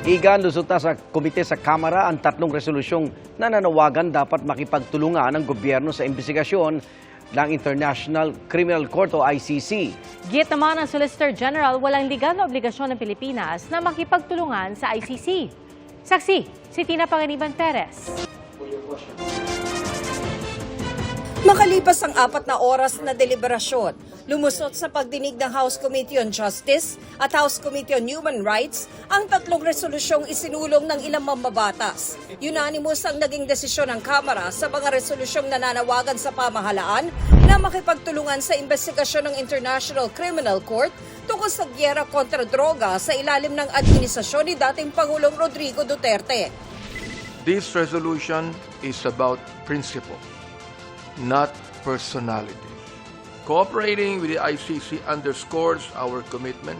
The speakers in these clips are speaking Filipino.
Igan, lusot na sa komite sa Kamara ang tatlong resolusyong nananawagan dapat makipagtulungan ng gobyerno sa investigasyon ng International Criminal Court o ICC. Git naman ng Solicitor General, walang legal na obligasyon ng Pilipinas na makipagtulungan sa ICC. Saksi, si Tina Panganiban Perez. Makalipas ang apat na oras na deliberasyon, lumusot sa pagdinig ng House Committee on Justice at House Committee on Human Rights ang tatlong resolusyong isinulong ng ilang mambabatas. Unanimous ang naging desisyon ng Kamara sa mga resolusyong nananawagan sa pamahalaan na makipagtulungan sa investigasyon ng International Criminal Court tungkol sa gyera kontra droga sa ilalim ng administrasyon ni dating Pangulong Rodrigo Duterte. This resolution is about principle, not personality. Cooperating with the ICC underscores our commitment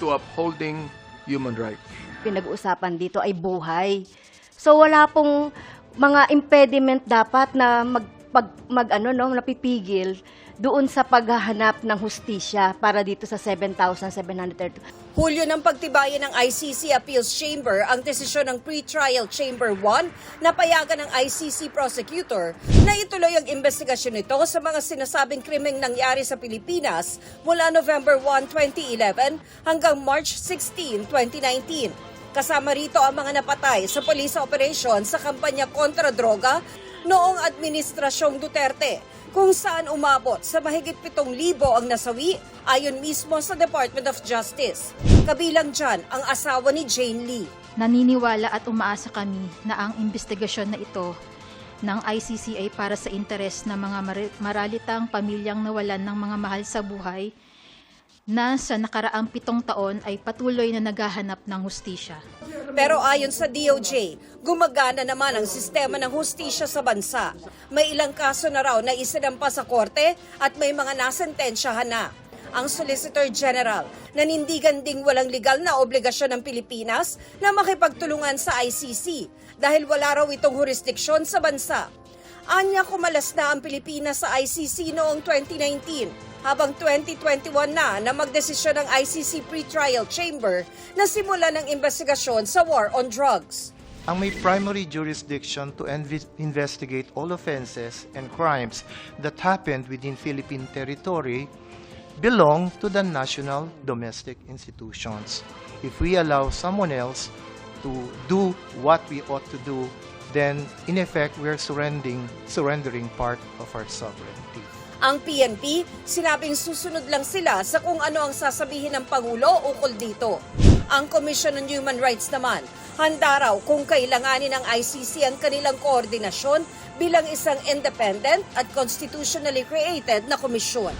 to upholding human rights. pinag-uusapan dito ay buhay. So wala pong mga impediment dapat na mag, pag, mag ano no, napipigil doon sa paghahanap ng hustisya para dito sa 7,732. Hulyo ng pagtibayan ng ICC Appeals Chamber ang desisyon ng Pre-Trial Chamber 1 na payagan ng ICC prosecutor na ituloy ang investigasyon nito sa mga sinasabing krimeng nangyari sa Pilipinas mula November 1, 2011 hanggang March 16, 2019. Kasama rito ang mga napatay sa police operation sa kampanya kontra droga noong Administrasyong Duterte kung saan umabot sa mahigit 7,000 ang nasawi ayon mismo sa Department of Justice. Kabilang dyan ang asawa ni Jane Lee. Naniniwala at umaasa kami na ang investigasyon na ito ng ICC ay para sa interes ng mga mari- maralitang pamilyang nawalan ng mga mahal sa buhay na sa nakaraang pitong taon ay patuloy na naghahanap ng hustisya. Pero ayon sa DOJ, gumagana naman ang sistema ng hustisya sa bansa. May ilang kaso na raw na isinampa sa korte at may mga nasentensyahan na. Ang Solicitor General nanindigan ding walang legal na obligasyon ng Pilipinas na makipagtulungan sa ICC dahil wala raw itong jurisdiksyon sa bansa. Anya kumalas na ang Pilipinas sa ICC noong 2019 habang 2021 na na magdesisyon ng ICC Pre-Trial Chamber na simula ng investigasyon sa war on drugs. ang may primary jurisdiction to investigate all offenses and crimes that happened within Philippine territory belong to the national domestic institutions. If we allow someone else to do what we ought to do, then in effect we are surrendering, surrendering part of our sovereignty. Ang PNP, sinabing susunod lang sila sa kung ano ang sasabihin ng Pangulo ukol dito. Ang Commission on Human Rights naman, handa raw kung kailanganin ng ICC ang kanilang koordinasyon bilang isang independent at constitutionally created na komisyon.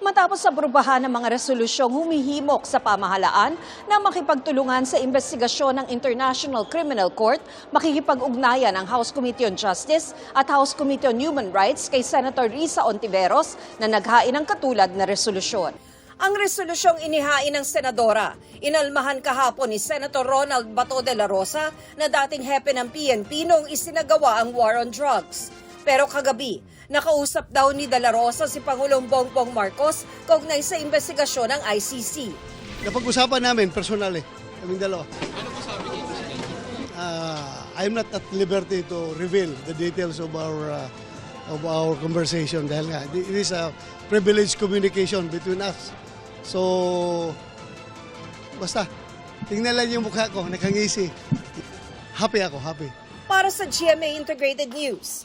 Matapos abrubahan ng mga resolusyong humihimok sa pamahalaan na makipagtulungan sa investigasyon ng International Criminal Court, makikipag-ugnayan ang House Committee on Justice at House Committee on Human Rights kay Senator Risa Ontiveros na naghain ng katulad na resolusyon. Ang resolusyong inihain ng senadora, inalmahan kahapon ni Senator Ronald Bato de la Rosa na dating hepe ng PNP noong isinagawa ang war on drugs. Pero kagabi, nakausap daw ni De La Rosa si Pangulong Bongbong Marcos kaugnay sa investigasyon ng ICC. Napag-usapan namin personally, kaming dalawa. Ano po sabi niyo? I'm not at liberty to reveal the details of our uh, of our conversation dahil nga it is a privileged communication between us. So basta tingnan lang yung mukha ko, nakangisi. Happy ako, happy. Para sa GMA Integrated News,